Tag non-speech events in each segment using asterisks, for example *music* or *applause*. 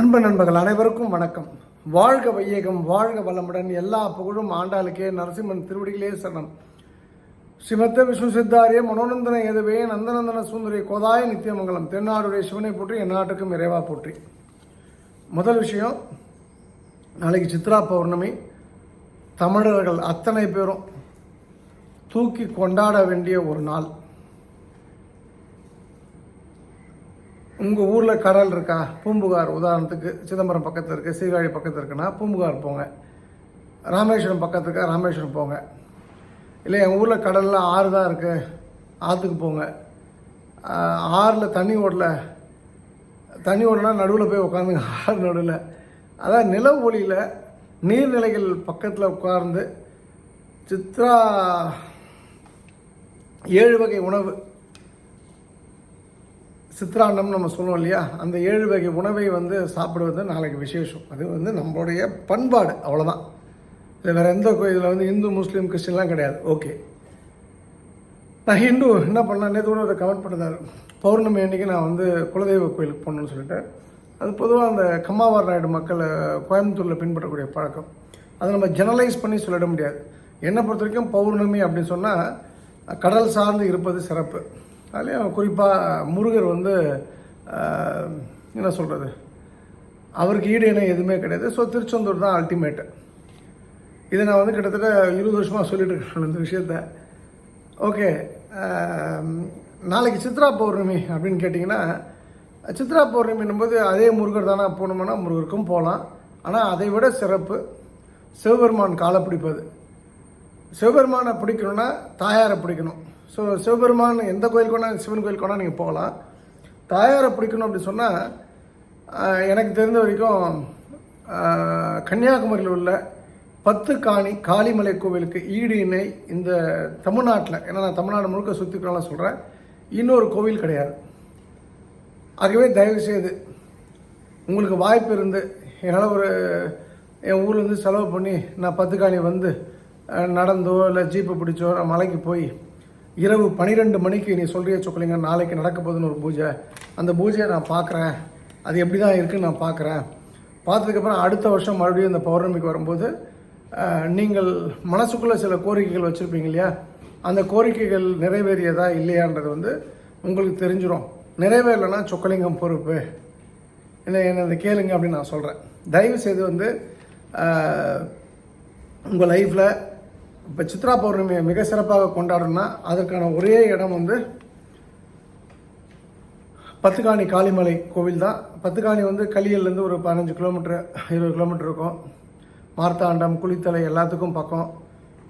அன்பு நண்பர்கள் அனைவருக்கும் வணக்கம். வாழ்க வையகம் வாழ்க வளமுடன். எல்லா புகழும் ஆண்டாளுக்கே நரசிம்மன் திருவடிகளே சரணம் ஸ்ரீமத்த விஷ்ணு சித்தாரிய மனோநந்தன எதுவே நந்தநந்தன சுந்தரி கோதாய நித்தியமங்கலம் தென்னாடுடைய சிவனை போற்றி என் நாட்டுக்கும் இறைவா போற்றி. முதல் விஷயம் நாளைக்கு சித்ரா பௌர்ணமி. தமிழர்கள் அத்தனை பேரும் தூக்கி கொண்டாட வேண்டிய ஒரு நாள். உங்கள் ஊரில் கடல் இருக்கா? பூம்புகார் உதாரணத்துக்கு சிதம்பரம் பக்கத்தில் இருக்குது சீர்காழி பக்கத்தில் இருக்குன்னா பூம்புகார் போங்க. ராமேஸ்வரம் பக்கத்தில் இருக்கா? ராமேஸ்வரம் போங்க. இல்லை எங்கள் ஊரில் கடலில் ஆறு தான் இருக்குது ஆற்றுக்கு போங்க. ஆறில் தண்ணி ஓடல. தண்ணி ஓடனா நடுவில் போய் உட்காந்துங்க ஆறு நடுவில். அதான் நில ஒளியில் நீர்நிலைகள் பக்கத்தில் உட்கார்ந்து சித்ரா ஏழு வகை உணவு சித்ராண்டம் நம்ம சொல்லுவோம் இல்லையா? அந்த ஏழு வகை உணவை வந்து சாப்பிடுவது நாளைக்கு விசேஷம். அது வந்து நம்மளுடைய பண்பாடு அவ்வளோதான் இது வேறு எந்த இதில் வந்து இந்து முஸ்லீம் கிறிஸ்டின்லாம் கிடையாது. ஓகே. நான் ஹிந்து என்ன பண்ணேன்? நேற்று கூட ஒரு கமெண்ட் பண்ணிருந்தார் பௌர்ணமி அன்னைக்கு நான் வந்து குலதெய்வ கோயிலுக்கு போகணுன்னு சொல்லிட்டு. அது பொதுவாக அந்த கம்மாவார் நாயுடு மக்கள் கோயம்புத்தூரில் பின்பற்றக்கூடிய பழக்கம். அதை நம்ம ஜெனரலைஸ் பண்ணி சொல்லிட முடியாது. என்னை பொறுத்த வரைக்கும் பௌர்ணமி அப்படின்னு சொன்னால் கடல் சார்ந்து இருப்பது சிறப்பு. அதுலேயும் குறிப்பாக முருகர் வந்து என்ன சொல்கிறது அவருக்கு ஈடு இணை எதுவுமே கிடையாது. ஸோ திருச்செந்தூர் தான் அல்டிமேட்டு இதை நான் வந்து கிட்டத்தட்ட இருபது வருஷமாக சொல்லிட்டு இருக்கேன் இந்த விஷயத்த. ஓகே நாளைக்கு சித்ரா பௌர்ணமி அப்படின்னு கேட்டிங்கன்னா சித்ரா பௌர்ணமின்னும் போது அதே முருகர் தானே போகணுமானா முருகருக்கும் போகலாம். ஆனால் அதை விட சிறப்பு சிவபெருமான் காலை பிடிப்பது. சிவபெருமானை பிடிக்கணும்னா தாயாரை பிடிக்கணும். ஸோ சிவபெருமான் எந்த கோயிலுக்கு வேணால் சிவன் கோயிலுக்கு வேணால் நீங்கள் போகலாம். தாயாரை பிடிக்கணும் அப்படி சொன்னால் எனக்கு தெரிந்த வரைக்கும் கன்னியாகுமரியில் உள்ள பத்து காணி காளிமலை கோவிலுக்கு ஈடு இணை இந்த தமிழ்நாட்டில். ஏன்னா நான் தமிழ்நாடு முழுக்க சுற்றிக்கலாம் சொல்கிறேன் இன்னொரு கோவில் கிடையாது. ஆகவே தயவு செய்து உங்களுக்கு வாய்ப்பு இருந்து என்னால் ஒரு என் ஊர்லேருந்து செலவு பண்ணி நான் பத்து காணி வந்து நடந்தோ இல்லை ஜீப்பை பிடிச்சோ நான் மலைக்கு போய் இரவு பன்னிரெண்டு மணிக்கு நீ சொல்கிறிய சொக்கலிங்க நாளைக்கு நடக்க போகுதுன்னு ஒரு பூஜை. அந்த பூஜையை நான் பார்க்குறேன். அது எப்படி தான் இருக்குன்னு நான் பார்க்குறேன். பார்த்ததுக்கப்புறம் அடுத்த வருஷம் மறுபடியும் இந்த பௌர்ணமிக்கு வரும்போது நீங்கள் மனசுக்குள்ளே சில கோரிக்கைகள் வச்சுருப்பீங்க இல்லையா? அந்த கோரிக்கைகள் நிறைவேறியதா இல்லையான்றது வந்து உங்களுக்கு தெரிஞ்சிடும் நிறைவேறலைன்னா சொக்கலிங்கம் பொறுப்பு. என்ன என்ன இதை கேளுங்க அப்படின்னு நான் சொல்கிறேன் தயவு செய்து வந்து உங்கள் லைஃப்பில் இப்போ சித்ரா பௌர்ணமியை மிக சிறப்பாக கொண்டாடணும்னா அதற்கான ஒரே இடம் வந்து பத்துக்காணி காளிமலை கோவில் தான். பத்துக்காணி வந்து கலியல்லேருந்து ஒரு பதினஞ்சு கிலோமீட்டர் இருபது கிலோமீட்டர் இருக்கும். மார்த்தாண்டம் குளித்தலை எல்லாத்துக்கும் பக்கம்.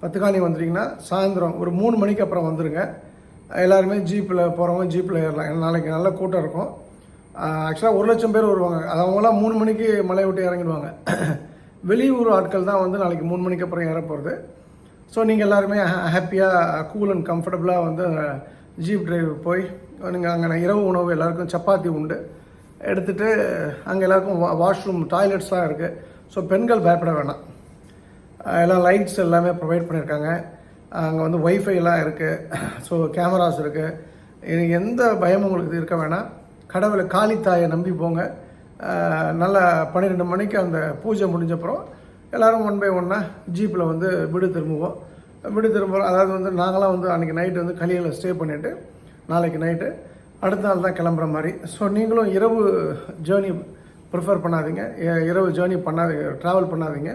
பத்துக்காணி வந்துட்டிங்கன்னா சாயந்தரம் ஒரு மூணு மணிக்கு அப்புறம் வந்துடுங்க எல்லாருமே ஜீப்பில் போகிறவங்க ஜீப்பில் ஏறலாம். நாளைக்கு நல்ல கூட்டம் இருக்கும். ஆக்சுவலாக ஒரு லட்சம் பேர் வருவாங்க. அது அவங்களாம் மூணு மணிக்கு மலையை விட்டு இறங்கிடுவாங்க. வெளியூர் ஆட்கள் தான் வந்து நாளைக்கு மூணு மணிக்கு அப்புறம் ஏற போகிறது ஸோ நீங்கள் எல்லாருமே ஹாப்பியாக கூல் அண்ட் கம்ஃபர்டபுளாக வந்து ஜீப் டிரைவ் போய் நீங்கள் அங்கே இரவு உணவு எல்லாருக்கும் சப்பாத்தி உண்டு. எடுத்துகிட்டு அங்கே எல்லாருக்கும் வா வாஷ்ரூம் டாய்லெட்ஸ்லாம் இருக்குது ஸோ பெண்கள் பயப்பட வேணாம். எல்லாம் லைட்ஸ் எல்லாமே ப்ரொவைட் பண்ணியிருக்காங்க அங்கே வந்து ஒய்ஃபைலாம் இருக்குது ஸோ கேமராஸ் இருக்குது எந்த பயமும் உங்களுக்கு இருக்க வேணாம். கடவுளை காளித்தாயை நம்பி போங்க. நல்லா பன்னிரெண்டு மணிக்கு அந்த பூஜை முடிஞ்சப்புறம் எல்லோரும் ஒன் பை ஒன்னாக ஜீப்பில் வந்து விடு திரும்புவோம். விடு திரும்புகிறோம் அதாவது வந்து நாங்களாம் வந்து அன்றைக்கி நைட்டு வந்து கலியில் ஸ்டே பண்ணிவிட்டு நாளைக்கு நைட்டு அடுத்த நாள் தான் கிளம்புற மாதிரி. ஸோ நீங்களும் இரவு ஜேர்னி ப்ரிஃபர் பண்ணாதீங்க. இரவு ஜேர்னி பண்ணாதீங்க ட்ராவல் பண்ணாதீங்க.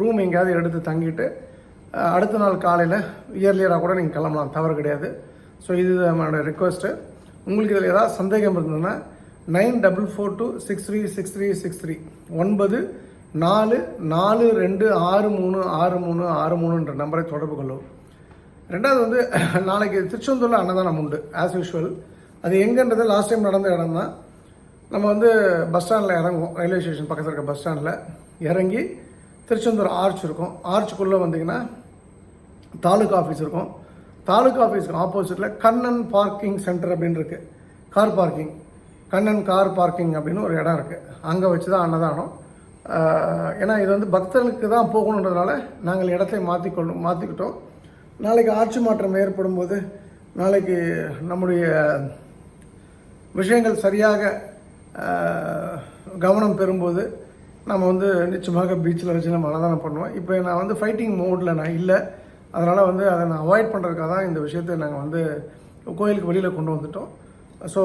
ரூம் எங்கேயாவது எடுத்து தங்கிட்டு அடுத்த நாள் காலையில் இயர்லியராக கூட நீங்கள் கிளம்பலாம். தவறு கிடையாது. ஸோ இது நம்மளோட ரிக்வெஸ்ட்டு உங்களுக்கு இதில் ஏதாவது சந்தேகம் இருந்ததுன்னா nine double four two six three six three six three ஒன்பது நாலு நாலு ரெண்டு ஆறு மூணு ஆறு மூணு ஆறு மூணுன்ற நம்பரை தொடர்பு கொள்ளும். ரெண்டாவது வந்து நாளைக்கு திருச்செந்தூரில் அன்னதானம் உண்டு ஆஸ் யூஷுவல் அது எங்கன்றது லாஸ்ட் டைம் நடந்த இடம் தான். நம்ம வந்து பஸ் ஸ்டாண்டில் இறங்குவோம். ரயில்வே ஸ்டேஷன் பக்கத்தில் இருக்க பஸ் ஸ்டாண்டில் இறங்கி திருச்செந்தூர் ஆர்ச் இருக்கும். ஆர்ச்சுக்குள்ளே வந்தீங்கன்னா தாலுகா ஆஃபீஸ் இருக்கும். தாலுக்கா ஆஃபீஸ்க்கு ஆப்போசிட்டில் கண்ணன் பார்க்கிங் சென்டர் அப்படின்னு இருக்குது car parking Kannan car parking அப்படின்னு ஒரு இடம் இருக்குது அங்கே வச்சு தான் அன்னதானம். ஏன்னா இது வந்து பக்தர்களுக்கு தான் போகணுன்றதுனால நாங்கள் இடத்தை மாற்றிக்கொள்ளும் மாற்றிக்கிட்டோம் நாளைக்கு ஆட்சி மாற்றம் ஏற்படும் போது நாளைக்கு நம்முடைய விஷயங்கள் சரியாக கவனம் பெறும்போது நம்ம வந்து நிச்சயமாக பீச்சில் வச்சு நம்ம அன்னதானம் பண்ணுவோம். இப்போ நான் வந்து ஃபைட்டிங் மோடில் நான் இல்லை. அதனால் வந்து அதை நான் அவாய்ட் பண்ணுறதுக்காக தான் இந்த விஷயத்தை நாங்கள் வந்து கோயிலுக்கு வெளியில் கொண்டு வந்துட்டோம். ஸோ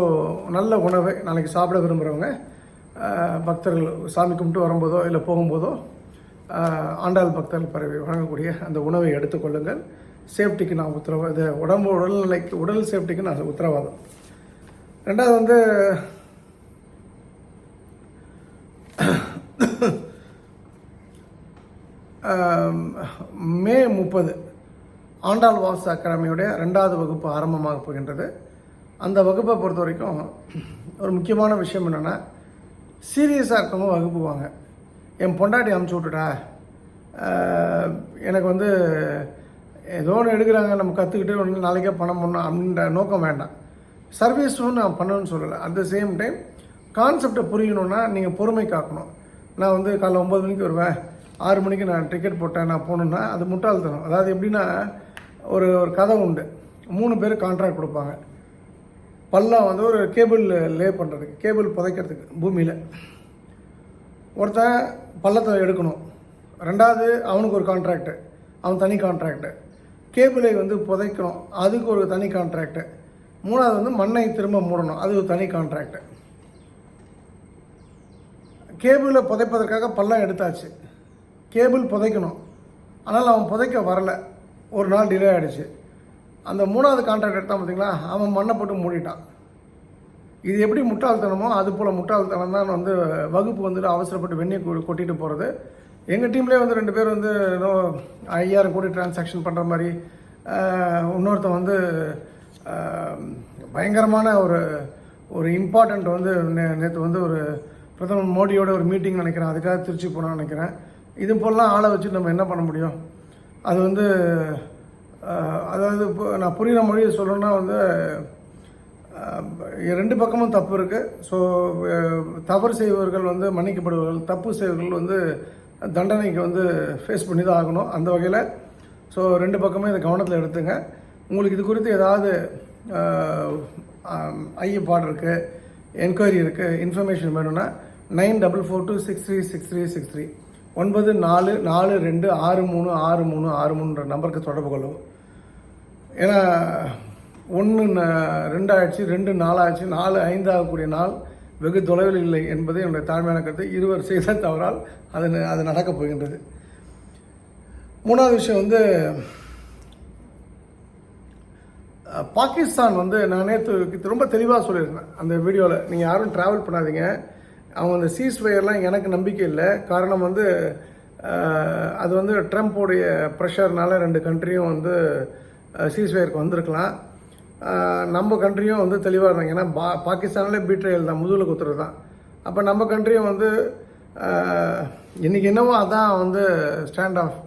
நல்ல உணவை நாளைக்கு சாப்பிட விரும்புகிறவங்க பக்தர்கள் சாமி கும்பிட்டு வரும்போதோ இல்லை போகும்போதோ ஆண்டாள் பக்தர்கள் பறவை வழங்கக்கூடிய அந்த உணவை எடுத்துக்கொள்ளுங்கள் சேஃப்டிக்கு நான் உத்தரவா இது உடம்பு உடல்நிலைக்கு உடல் சேஃப்டிக்கு நான் உத்தரவாதம். ரெண்டாவது வந்து மே முப்பது ஆண்டாள் வாச அகாடமியுடைய ரெண்டாவது வகுப்பு ஆரம்பமாக போகின்றது. அந்த வகுப்பை பொறுத்த வரைக்கும் ஒரு முக்கியமான விஷயம் என்னென்னா சீரியஸாக இருக்கவங்க வகுப்பு வாங்க என் பொண்டாட்டி அமுச்சு விட்டுடா எனக்கு வந்து ஏதோ ஒன்று எடுக்கிறாங்க நம்ம கற்றுக்கிட்டு ஒன்று நாளைக்கே பணம் பண்ணணும் அப்படின்ற நோக்கம் வேண்டாம். சர்வீஸும் நான் பண்ணணும்னு சொல்லலை. அட் த சேம் டைம் கான்செப்டை புரியணுன்னா நீங்கள் பொறுமை காக்கணும். நான் வந்து காலைல ஒம்பது மணிக்கு வருவேன். ஆறு மணிக்கு நான் டிக்கெட் போட்டேன் நான் போகணுன்னா அது முட்டாள்தனம். அதாவது எப்படின்னா ஒரு ஒரு கதை உண்டு. மூணு பேர் கான்ட்ராக்ட் கொடுப்பாங்க. பள்ளம் வந்து ஒரு கேபிள் லே பண்ணுறதுக்கு கேபிள் புதைக்கிறதுக்கு பூமியில். ஒருத்தன் பள்ளத்தை எடுக்கணும். ரெண்டாவது அவனுக்கு ஒரு கான்ட்ராக்டு அவன் தனி கான்ட்ராக்டு கேபிளை வந்து புதைக்கணும். அதுக்கு ஒரு தனி கான்ட்ராக்டு மூணாவது வந்து மண்ணை திரும்ப மூடணும். அது ஒரு தனி கான்ட்ராக்டு கேபிளை புதைப்பதற்காக பள்ளம் எடுத்தாச்சு. கேபிள் புதைக்கணும். ஆனால் அவன் புதைக்க வரல. ஒரு நாள் டிலே ஆகிடுச்சு அந்த மூணாவது கான்ட்ராக்ட் எடுத்தான் பார்த்தீங்களா அவன் மண்ணை போட்டு மூடிட்டான். இது எப்படி முட்டாள்தனமோ அது போல் முட்டாள்தனம் தான் வந்து வகுப்பு வந்துட்டு அவசரப்பட்டு வெண்ணியை கொ- கொட்டிட்டு போகிறது எங்கள் டீம்லேயே வந்து ரெண்டு பேர் வந்து ஏதோ ஐயாயிரம் கோடி டிரான்சாக்ஷன் பண்ணுற மாதிரி இன்னொருத்தன் வந்து பயங்கரமான ஒரு ஒரு இம்பார்ட்டண்ட் வந்து நே நேற்று வந்து ஒரு பிரதமர் மோடியோட ஒரு மீட்டிங் நினைக்கிறேன். அதுக்காக திருச்சி போனான்னு நினைக்கிறேன். இது போலலாம் ஆளை வச்சு நம்ம என்ன பண்ண முடியும்? அது வந்து அதாவது இப்போ நான் புரிகிற மொழியை சொல்லணும்னா வந்து ரெண்டு பக்கமும் தப்பு இருக்குது ஸோ தவறு செய்பவர்கள் வந்து மன்னிக்கப்படுவார்கள் தப்பு செய்பவர்கள் வந்து தண்டனைக்கு வந்து ஃபேஸ் பண்ணி தான் ஆகணும் அந்த வகையில். ஸோ ரெண்டு பக்கமே இதை கவனத்தில் எடுத்துங்க. உங்களுக்கு இது குறித்து ஏதாவது ஐயப்பாடு இருக்குது என்கொயரி இருக்குது இன்ஃபர்மேஷன் வேணும்னா nine double four two six three six three six three ஒன்பது நாலு நாலு ரெண்டு ஆறு மூணு ஆறு மூணு ஆறு மூணுன்ற நம்பருக்கு தொடர்பு கொள்ளவும். ஏன்னா ஒன்று ரெண்டு ரெண்டு நாலாச்சு நாலு ஐந்தாகக்கூடிய நாள் வெகு தொலைவில் இல்லை என்பது என்னுடைய தாழ்மையான கருத்து. இருவர் செய்த தவறால் அது அது நடக்கப் போகின்றது. மூணாவது விஷயம் வந்து பாகிஸ்தான் வந்து நான் நேற்று ரொம்ப தெளிவாக சொல்லியிருந்தேன். அந்த வீடியோவில் நீங்கள் யாரும் ட்ராவல் பண்ணாதீங்க. அவங்க அந்த சீஸ் ஃபயர்லாம் எனக்கு நம்பிக்கை இல்லை. காரணம் வந்து அது வந்து ட்ரம்ப்போடைய ப்ரெஷர்னால ரெண்டு கண்ட்ரியும் வந்து சீஸ்ஃபயருக்கு வந்திருக்கலாம். நம்ம கண்ட்ரியும் வந்து தெளிவாக இருந்தாங்க. ஏன்னா பா பாகிஸ்தானிலே பீட்ரையல் தான் முதுகில் குத்துறது தான். அப்போ நம்ம கண்ட்ரியும் வந்து இன்றைக்கி என்னவோ அதான் வந்து ஸ்டாண்ட் ஆஃப்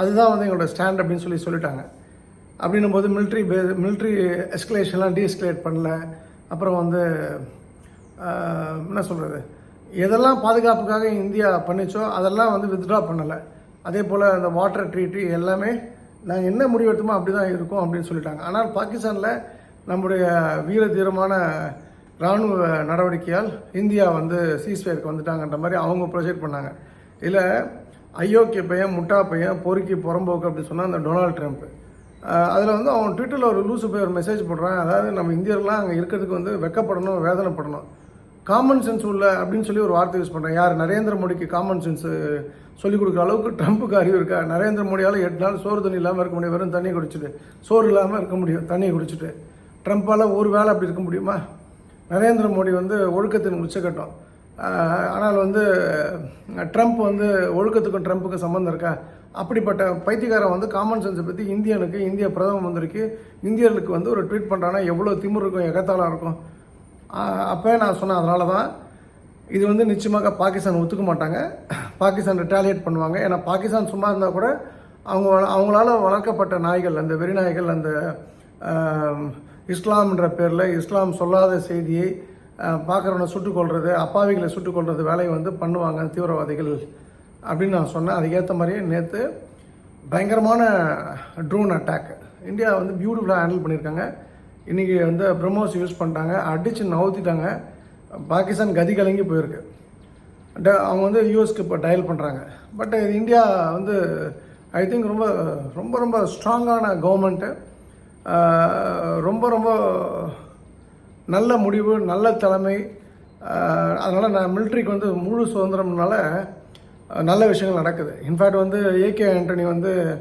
அதுதான் வந்து எங்களோட ஸ்டாண்ட் அப்படின்னு சொல்லி சொல்லிட்டாங்க. அப்படின்னும் போது மிலிட்ரி பே மிலிட்ரி எஸ்கலேஷன்லாம் டீஎஸ்கலேட் பண்ணல. அப்புறம் வந்து என்ன சொல்கிறது எதெல்லாம் பாதுகாப்புக்காக இந்தியா பண்ணிச்சோ அதெல்லாம் வந்து வித்ட்ரா பண்ணலை. அதே போல் அந்த வாட்டர் ட்ரீட்டி எல்லாமே நாங்கள் என்ன முடிவெடுத்தோமோ அப்படி தான் இருக்கும் அப்படின்னு சொல்லிட்டாங்க. ஆனால் பாகிஸ்தானில் நம்முடைய வீர தீரமான இராணுவ நடவடிக்கையால் இந்தியா வந்து சீஸ்வேருக்கு வந்துட்டாங்கன்ற மாதிரி அவங்க ப்ரொஜெக்ட் பண்ணாங்க. இதில் அயோக்கிய பையன் முட்டா பையன் பொறுக்கி புறம்போக்கு அப்படின்னு சொன்னால் அந்த டொனால்ட் ட்ரம்ப். அதில் வந்து அவன் ட்விட்டரில் ஒரு லூசு போய் ஒரு மெசேஜ் போடுறான். அதாவது நம்ம இந்தியர்லாம் அங்கே இருக்கிறதுக்கு வந்து வெக்கப்படணும் வேதனைப்படணும். காமன் சென்ஸ் உள்ள அப்படின்னு சொல்லி ஒரு வார்த்தை யூஸ் பண்ணுறேன் யார்? நரேந்திர மோடிக்கு காமன் சென்ஸ் சொல்லிக் கொடுக்குற அளவுக்கு ட்ரம்ப்புக்கு அறிவு இருக்கா? நரேந்திர மோடியால் எட்டு நாள் சோறு தண்ணி இல்லாமல் இருக்க முடியும். வெறும் தண்ணி குடிச்சிட்டு. சோறு இல்லாமல் இருக்க முடியும். தண்ணியை குடிச்சிட்டு. ட்ரம்ப்பால் ஒரு வேலை அப்படி இருக்க முடியுமா? நரேந்திர மோடி வந்து ஒழுக்கத்தின் உச்சக்கட்டம். ஆனால் வந்து ட்ரம்ப் வந்து ஒழுக்கத்துக்கும் ட்ரம்ப்புக்கும் சம்மந்தம் இருக்கா? அப்படிப்பட்ட பைத்தியக்காரன் வந்து காமன் சென்ஸை பற்றி இந்தியனுக்கு இந்திய பிரதம மந்திரிக்கு இந்தியர்களுக்கு வந்து ஒரு ட்வீட் பண்ணுறான்னா எவ்வளோ திமிர் இருக்கும் எகத்தாலாக இருக்கும்? அப்போ நான் சொன்னேன் அதனால தான் இது வந்து நிச்சயமாக பாகிஸ்தான் ஒத்துக்க மாட்டாங்க. பாகிஸ்தான் ரிட்டாலியேட் பண்ணுவாங்க. ஏன்னா பாகிஸ்தான் சும்மா இருந்தால் கூட அவங்க அவங்களால வளர்க்கப்பட்ட நாய்கள் அந்த வெறி நாய்கள் அந்த இஸ்லாம்ன்ற பேரில் இஸ்லாம் சொல்லாத செய்தியை பார்க்குறவனை சுட்டுக் கொள்வது அப்பாவிகளை சுட்டுக் கொள்வது வேலையை வந்து பண்ணுவாங்க தீவிரவாதிகள் அப்படின்னு நான் சொன்னேன். அதுக்கேற்ற மாதிரியே நேற்று பயங்கரமான ட்ரோன் அட்டாக் இந்தியா வந்து பியூட்டிஃபுல்லாக ஹேண்டில் பண்ணியிருக்காங்க. இன்றைக்கி வந்து பிரம்மோஸ் யூஸ் பண்ணிட்டாங்க அடித்து நவுத்திட்டாங்க. பாகிஸ்தான் கதி கலங்கி போயிருக்கு. ட- அவங்க வந்து யூஎஸ்க்கு இப்போ டயல் பண்ணுறாங்க பட் இது இந்தியா வந்து ஐ திங்க் ரொம்ப ரொம்ப ரொம்ப ஸ்ட்ராங்கான கவர்மெண்ட்டு ரொம்ப ரொம்ப நல்ல முடிவு நல்ல தலைமை. அதனால் நான் மிலிட்ரிக்கு வந்து முழு சுதந்திரம்னால நல்ல விஷயங்கள் நடக்குது. இன்ஃபேக்ட் வந்து ஏகே ஆண்டனி வந்து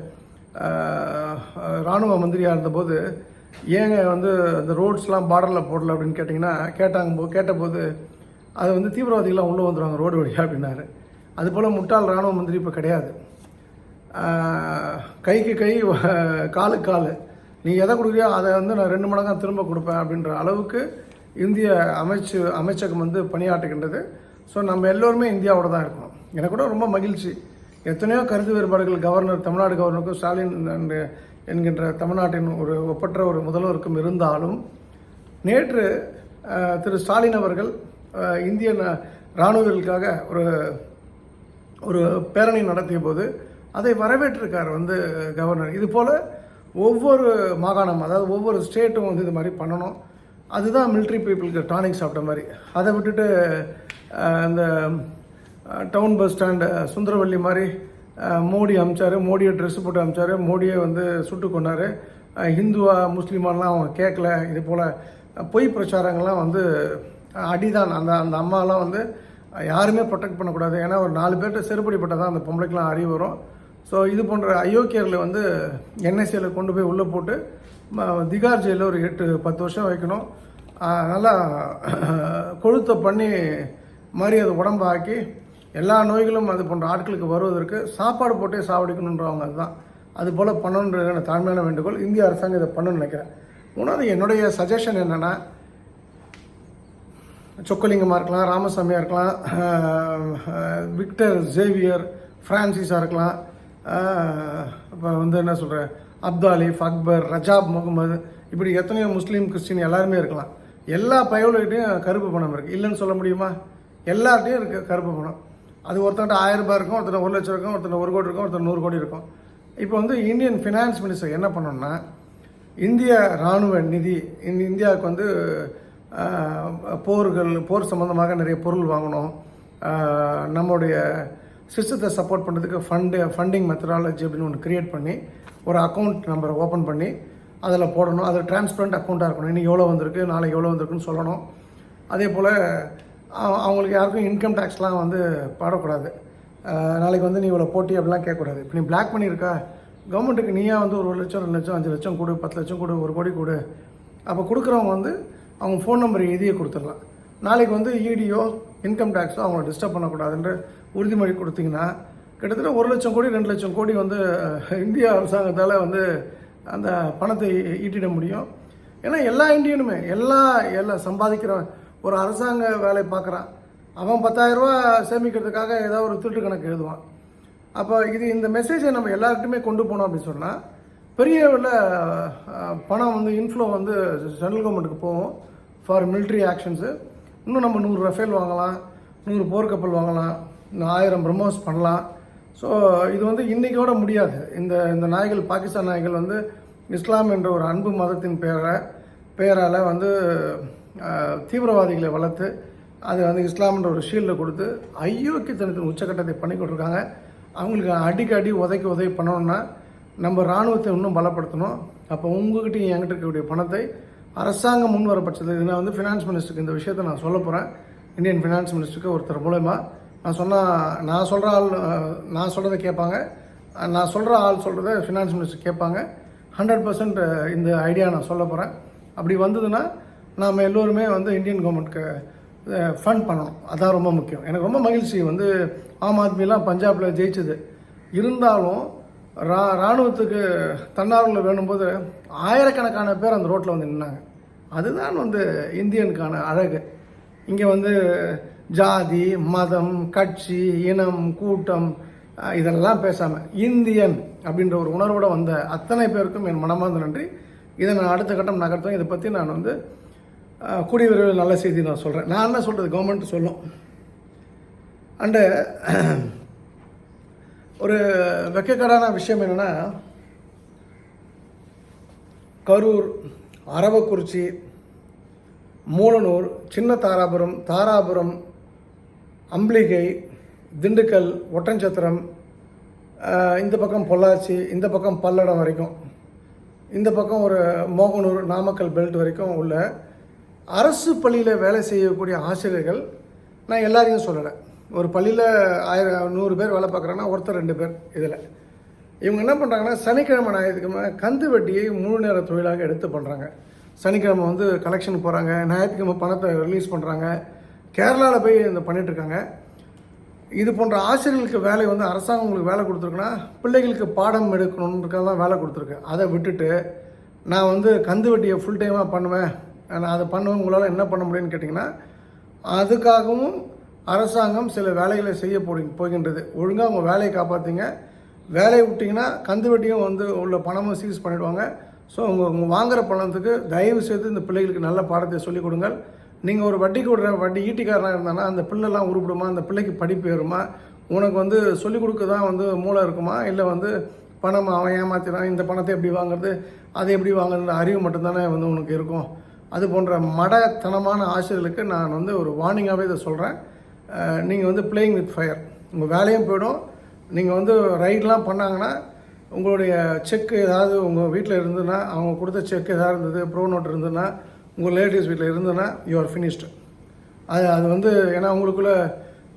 இராணுவ ராணுவ மந்திரியாக இருந்தபோது ஏங்க வந்து இந்த ரோட்ஸ்லாம் பார்டரில் போடல அப்படின்னு கேட்டிங்கன்னா கேட்டாங்க போ கேட்டபோது அது வந்து தீவிரவாதிகள்லாம் உள்ளே வந்துடுவாங்க ரோடு வழியாக அப்படின்னாரு. அதுபோல் முட்டாள் இராணுவ மந்திரி இப்போ கிடையாது. கைக்கு கை காலுக்கு கால். நீ எதை கொடுக்குறியோ அதை வந்து நான் ரெண்டு மடங்காக திரும்ப கொடுப்பேன் அப்படின்ற அளவுக்கு இந்திய அமைச்சு அமைச்சகம் வந்து பணியாற்றுகின்றது. ஸோ நம்ம எல்லோருமே இந்தியாவோட தான் இருக்கணும். எனக்கு கூட ரொம்ப மகிழ்ச்சி. எத்தனையோ கருத்து வேறுபாடுகள் கவர்னர் தமிழ்நாடு கவர்னருக்கும் ஸ்டாலின் என்கின்ற தமிழ்நாட்டின் ஒரு ஒப்பற்ற ஒரு முதல்வருக்கும் இருந்தாலும் நேற்று திரு ஸ்டாலின் அவர்கள் இந்தியன் இந்திய இராணுவர்களுக்காக ஒரு ஒரு பேரணி நடத்திய போது அதை வரவேற்றிருக்கார் வந்து கவர்னர். இது போல் ஒவ்வொரு மாகாணம் அதாவது ஒவ்வொரு ஸ்டேட்டும் வந்து இது மாதிரி பண்ணணும். அதுதான் மிலிட்ரி பீப்புளுக்கு டானிக் சாப்பிட்ட மாதிரி. அதை விட்டுட்டு அந்த இந்த டவுன் பஸ் ஸ்டாண்டு சுந்தரவல்லி மாதிரி மோடி அமிச்சார் மோடியை ட்ரெஸ் போட்டு அமிச்சார் மோடியை வந்து சுட்டு கொண்டார் ஹிந்துவா முஸ்லீமான்லாம் அவங்க கேட்கல இது போல் பொய் பிரச்சாரங்கள்லாம் வந்து அடிதான். அந்த அந்த அம்மாலாம் வந்து யாருமே ப்ரொடெக்ட் பண்ணக்கூடாது. ஏன்னா ஒரு நாலு பேர்கிட்ட செருப்படிப்பட்டால் தான் அந்த பொம்பளைக்கெலாம் அறிவு வரும். ஸோ இது போன்ற அயோக்கியர்களை வந்து என்எஸ்சியில் கொண்டு போய் உள்ளே போட்டு திகார் ஜெயிலில் ஒரு எட்டு பத்து வருஷம் வைக்கணும். நல்லா கொழுத்த பண்ணி மாதிரி அதை உடம்பாக்கி எல்லா நோய்களும் அது போன்ற ஆட்களுக்கு வருவதற்கு சாப்பாடு போட்டே சாவடிக்கணுன்றவங்க அதுதான். அது போல் பண்ணணுன்ற தாழ்மையான வேண்டுகோள் இந்திய அரசாங்கம் இதை பண்ணணும்னு நினைக்கிறேன். மூணாவது என்னுடைய சஜஷன் என்னென்னா சொக்கலிங்கமாக இருக்கலாம் ராமசாமியாக இருக்கலாம் விக்டர் ஜேவியர் ஃப்ரான்சிஸாக இருக்கலாம் இப்போ வந்து என்ன சொல்கிறேன் அப்தாலிஃப் அக்பர் ரஜாப் முகமது இப்படி எத்தனையோ முஸ்லீம் கிறிஸ்டின் எல்லாருமே இருக்கலாம். எல்லா பயவுலையும் கருப்பு பணம் இருக்குது இல்லைன்னு சொல்ல முடியுமா? எல்லார்ட்டையும் இருக்குது கருப்பு பணம். அது ஒருத்தன்ட்ட ஆயிரம் ரூபாய் இருக்கும் ஒருத்தர் ஒரு லட்சம் இருக்கும் ஒருத்தர் ஒரு கோடி இருக்கும் ஒருத்தர் நூறு கோடி இருக்கும். இப்போ வந்து இந்தியன் ஃபினான்ஸ் மினிஸ்டர் என்ன பண்ணணும்னா இந்திய இராணுவ நிதி இந்தியாவுக்கு வந்து போர்கள் போர் சம்மந்தமாக நிறைய பொருள் வாங்கணும். நம்முடைய நம்மளுடைய சிஸ்டத்தை சப்போர்ட் பண்ணுறதுக்கு ஃபண்டு ஃபண்டிங் மெத்தடாலஜி அப்படின்னு ஒன்று க்ரியேட் பண்ணி ஒரு அக்கௌண்ட் நம்பரை ஓப்பன் பண்ணி அதில் போடணும். அது டிரான்ஸ்பரண்ட் அக்கௌண்ட்டாக இருக்கணும். இன்றைக்கி எவ்வளோ வந்திருக்கு நாளைக்கு எவ்வளோ வந்திருக்குன்னு சொல்லணும். அதே போல் அவங்களுக்கு யாருக்கும் இன்கம் டேக்ஸ்லாம் வந்து பாடக்கூடாது. நாளைக்கு வந்து நீ இவ்வளோ போட்டி அப்படிலாம் கேட்கக்கூடாது. இப்போ நீ பிளாக் பண்ணியிருக்கா கவர்மெண்ட்டுக்கு நீயா வந்து ஒரு ஒரு லட்சம் ரெண்டு லட்சம் அஞ்சு லட்சம் கொடு பத்து லட்சம் கொடு ஒரு கோடி கொடு. அப்போ கொடுக்குறவங்க வந்து அவங்க ஃபோன் நம்பர் எழுதியே கொடுத்துடலாம். நாளைக்கு வந்து இடியோ இன்கம் டேக்ஸோ அவங்கள டிஸ்டர்ப் பண்ணக்கூடாதுன்ற உறுதிமொழி கொடுத்தீங்கன்னா கிட்டத்தட்ட ஒரு லட்சம் கோடி ரெண்டு லட்சம் கோடி வந்து இந்திய அரசாங்கத்தால் வந்து அந்த பணத்தை ஈட்டிட முடியும். ஏன்னா எல்லா இந்தியனுமே எல்லா எல்லா சம்பாதிக்கிற ஒரு அரசாங்க வேலை பார்க்குறான். அவன் பத்தாயிரரூபா சேமிக்கிறதுக்காக ஏதாவது ஒரு திருட்டு கணக்கு எழுதுவான். அப்போ இது இந்த மெசேஜை நம்ம எல்லாருக்குமே கொண்டு போனோம் அப்படின்னு சொன்னால் பெரிய அளவில் பணம் வந்து இன்ஃப்ளோ வந்து சென்ட்ரல் கவர்மெண்ட்டுக்கு போகும் ஃபார் மிலிட்ரி ஆக்ஷன்ஸு இன்னும் நம்ம நூறு ரஃபேல் வாங்கலாம் நூறு போர்க்கப்பல் வாங்கலாம் இன்னும் ஆயிரம் பிரம்மோஸ் பண்ணலாம். ஸோ இது வந்து இன்றைக்கோட முடியாது. இந்த இந்த நாய்கள் பாகிஸ்தான் நாய்கள் வந்து இஸ்லாம் என்ற ஒரு அன்பு மதத்தின் பெயரை பெயரால் வந்து தீவிரவாதிகளை வளர்த்து அது வந்து இஸ்லாம்ன்ற ஒரு ஷீல்டில் கொடுத்து ஐயோக்கியத்தனத்தின் உச்சக்கட்டத்தை பண்ணி கொடுத்துருக்காங்க. அவங்களுக்கு அடிக்கடி உதைக்கு உதவி பண்ணணும்னா நம்ம இராணுவத்தை இன்னும் பலப்படுத்தணும். அப்போ உங்ககிட்டயும் என்கிட்ட இருக்கக்கூடிய பணத்தை அரசாங்கம் முன் வர பட்சத்தில் இது நான் வந்து ஃபினான்ஸ் மினிஸ்டருக்கு இந்த விஷயத்தை நான் சொல்ல போகிறேன் இந்தியன் ஃபினான்ஸ் மினிஸ்டருக்கு ஒருத்தர் மூலயமா நான் சொன்னால் நான் சொல்கிற ஆள் நான் சொல்கிறத கேட்பாங்க. நான் சொல்கிற ஆள் சொல்கிறத ஃபினான்ஸ் மினிஸ்டர் கேட்பாங்க. ஹண்ட்ரட் பர்சன்ட் இந்த ஐடியா நான் சொல்ல போகிறேன் அப்படி வந்ததுன்னா நாம் எல்லோருமே வந்து இந்தியன் கவர்மெண்ட்க்கு ஃபண்ட் பண்ணணும். அதான் ரொம்ப முக்கியம். எனக்கு ரொம்ப மகிழ்ச்சி. வந்து ஆம் ஆத்மிலாம் பஞ்சாபில் ஜெயிச்சது. இருந்தாலும் ரா இராணுவத்துக்கு தன்னார்வலில் வேணும்போது ஆயிரக்கணக்கான பேர் அந்த ரோட்டில் வந்து நின்னாங்க. அதுதான் வந்து இந்தியனுக்கான அழகு. இங்கே வந்து ஜாதி மதம் கட்சி இனம் கூட்டம் இதெல்லாம் பேசாமல் இந்தியன் அப்படின்ற ஒரு உணர்வோடு வந்த அத்தனை பேருக்கும் என் மனமார்ந்த நன்றி. இதை நான் அடுத்த கட்டம் நகர்த்துவேன் இதை பற்றி நான் வந்து கூடிய விரைவில் நல்ல செய்தி நான் சொல்கிறேன் நான் என்ன சொல்கிறது கவர்மெண்ட் சொல்லும். அண்டு *clears throat* ஒரு வெக்கக்கடான விஷயம் என்னென்னா கரூர் அரவக்குறிச்சி மூலனூர் சின்ன தாராபுரம் தாராபுரம் அம்பிளிகை திண்டுக்கல் ஒட்டஞ்சத்திரம் இந்த பக்கம் பொள்ளாச்சி இந்த பக்கம் பல்லடம் வரைக்கும் இந்த பக்கம் ஒரு மோகனூர் நாமக்கல் பெல்ட் வரைக்கும் உள்ள அரசு பள்ளியில் வேலை செய்யக்கூடிய ஆசிரியர்கள் நான் எல்லாரையும் சொல்லலை. ஒரு பள்ளியில் ஆயிரம் நூறு பேர் வேலை பார்க்குறாங்கன்னா ஒருத்தர் ரெண்டு பேர் இதில். இவங்க என்ன பண்ணுறாங்கன்னா சனிக்கிழமை ஞாயிற்றுக்கிழமை கந்து வட்டியை முழு நேர தொழிலாக எடுத்து பண்ணுறாங்க சனிக்கிழமை வந்து கலெக்ஷன் போகிறாங்க ஞாயிற்றுக்கிழமை பணத்தை ரிலீஸ் பண்ணுறாங்க கேரளாவில் போய் இந்த பண்ணிகிட்ருக்காங்க இது போன்ற ஆசிரியர்களுக்கு வேலை வந்து அரசாங்கம் உங்களுக்கு வேலை கொடுத்துருக்குன்னா பிள்ளைகளுக்கு பாடம் எடுக்கணுன்றக்காக தான் வேலை கொடுத்துருக்கு. அதை விட்டுட்டு நான் வந்து கந்து வட்டியை ஃபுல் டைமாக பண்ணுவேன். நான் அதை பண்ணுவேன் உங்களால் என்ன பண்ண முடியும்னு கேட்டிங்கன்னா அதுக்காகவும் அரசாங்கம் சில வேலைகளை செய்ய போடி போகின்றது. ஒழுங்காக உங்கள் வேலையை காப்பாற்றிங்க வேலையை விட்டிங்கன்னா கந்து வட்டியும் வந்து உள்ள பணமும் சீஸ் பண்ணிவிடுவாங்க ஸோ உங்கள் உங்கள் வாங்குற பணத்துக்கு தயவு செய்து இந்த பிள்ளைகளுக்கு நல்ல பாடத்தை சொல்லிக் கொடுங்கள். நீங்கள் ஒரு வட்டிக்கு விடுற வட்டி ஈட்டிக்காரனாக இருந்தானா அந்த பிள்ளைலாம் உருப்பிடுமா? அந்த பிள்ளைக்கு படிப்பு ஏறுமா? உனக்கு வந்து சொல்லிக் கொடுக்க தான் வந்து மூளை இருக்குமா? இல்லை வந்து பணம் அவன் ஏமாத்தினான் இந்த பணத்தை எப்படி வாங்குறது? அதை எப்படி வாங்குறது அறிவு மட்டும்தானே வந்து உனக்கு இருக்கும். அது போன்ற மடத்தனமான ஆசிரியர்களுக்கு நான் வந்து ஒரு வார்னிங்காகவே இதை சொல்கிறேன் நீங்கள் வந்து பிளேயிங் வித் ஃபயர் உங்கள் வேலையும் போயிடும். நீங்கள் வந்து ரைட்லாம் பண்ணாங்கன்னா உங்களுடைய செக் ஏதாவது உங்கள் வீட்டில் இருந்ததுன்னா அவங்க கொடுத்த செக் ஏதாவது இருந்தது ப்ரோ நோட் இருந்ததுன்னா உங்கள் ரிலேட்டிவ்ஸ் வீட்டில் இருந்ததுன்னா யூ ஆர் ஃபினிஷ்டு அது அது வந்து ஏன்னா உங்களுக்குள்ள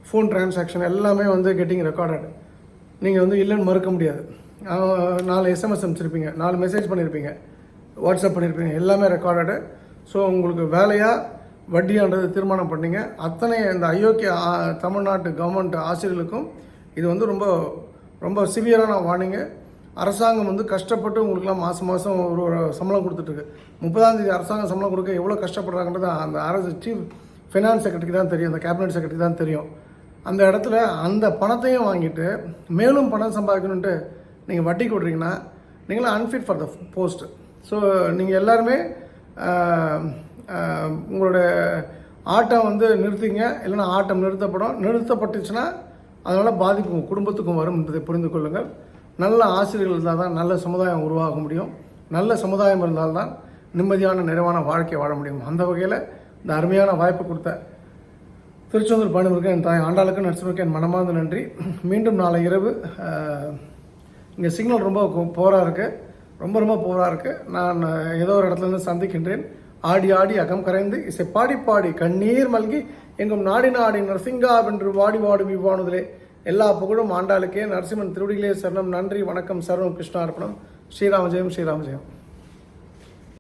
ஃபோன் டிரான்சாக்ஷன் எல்லாமே வந்து கெட்டிங் ரெக்கார்டட் நீங்கள் வந்து இல்லைன்னு மறுக்க முடியாது. நாலு எஸ்எம்எஸ் அனுப்பிச்சிருப்பீங்க நாலு மெசேஜ் பண்ணியிருப்பீங்க வாட்ஸ்அப் பண்ணியிருப்பீங்க எல்லாமே ரெக்கார்டடு ஸோ உங்களுக்கு வேலையாக வட்டியான்றது தீர்மானம் பண்ணீங்க. அத்தனை இந்த அயோக்கிய தமிழ்நாட்டு கவர்மெண்ட் ஆசிரியர்களுக்கும் இது வந்து ரொம்ப ரொம்ப சிவியரான வார்னிங்கு அரசாங்கம் வந்து கஷ்டப்பட்டு உங்களுக்குலாம் மாதம் மாதம் ஒரு ஒரு சம்பளம் கொடுத்துட்ருக்கு முப்பதாம் தேதி அரசாங்கம் சம்பளம் கொடுக்க எவ்வளோ கஷ்டப்படுறாங்கன்றது அந்த அரசு சீஃப் ஃபினான்ஸ் செக்ரட்டரி தான் தெரியும். அந்த கேபினட் செக்ரட்டரி தான் தெரியும். அந்த இடத்துல அந்த பணத்தையும் வாங்கிட்டு மேலும் பணம் சம்பாதிக்கணுன்ட்டு நீங்கள் வட்டி கொடுறீங்கன்னா நீங்களும் unfit for the post so நீங்கள் எல்லாருமே உங்களுடைய ஆட்டம் வந்து நிறுத்திங்க. இல்லைன்னா ஆட்டம் நிறுத்தப்படும். நிறுத்தப்பட்டுச்சுன்னா அதனால் பாதிப்பு குடும்பத்துக்கும் வரும் என்பதை புரிந்து கொள்ளுங்கள். நல்ல ஆசிரியர்கள் இருந்தால் தான் நல்ல சமுதாயம் உருவாக முடியும். நல்ல சமுதாயம் இருந்தால்தான் நிம்மதியான நிறைவான வாழ்க்கை வாழ முடியும். அந்த வகையில் இந்த அருமையான வாய்ப்பு கொடுத்த திருச்செந்தூர் பாண்டியவருக்கு என் தாய் ஆண்டாளுக்கு நடிச்சவருக்கு என் மனமார்ந்த நன்றி. மீண்டும் நாளை இரவு இங்கே சிக்னல் ரொம்ப போராக இருக்குது ரொம்ப ரொம்ப போராக இருக்குது நான் ஏதோ ஒரு இடத்துல இருந்து சந்திக்கின்றேன். ஆடி ஆடி அகம் கரைந்து இசை பாடி பாடி கண்ணீர் மல்கி எங்கும் நாடி நாடி நரசிங்கா வென்று வாடி வாடி விவானுதலே. எல்லா புகழும் ஆண்டாளுக்கே. நரசிம்மன் திருவடிகளே சரணம். நன்றி வணக்கம் சர்வம் கிருஷ்ணார்ப்பணம். ஸ்ரீராம ஜெயம் ஸ்ரீராம ஜெயம்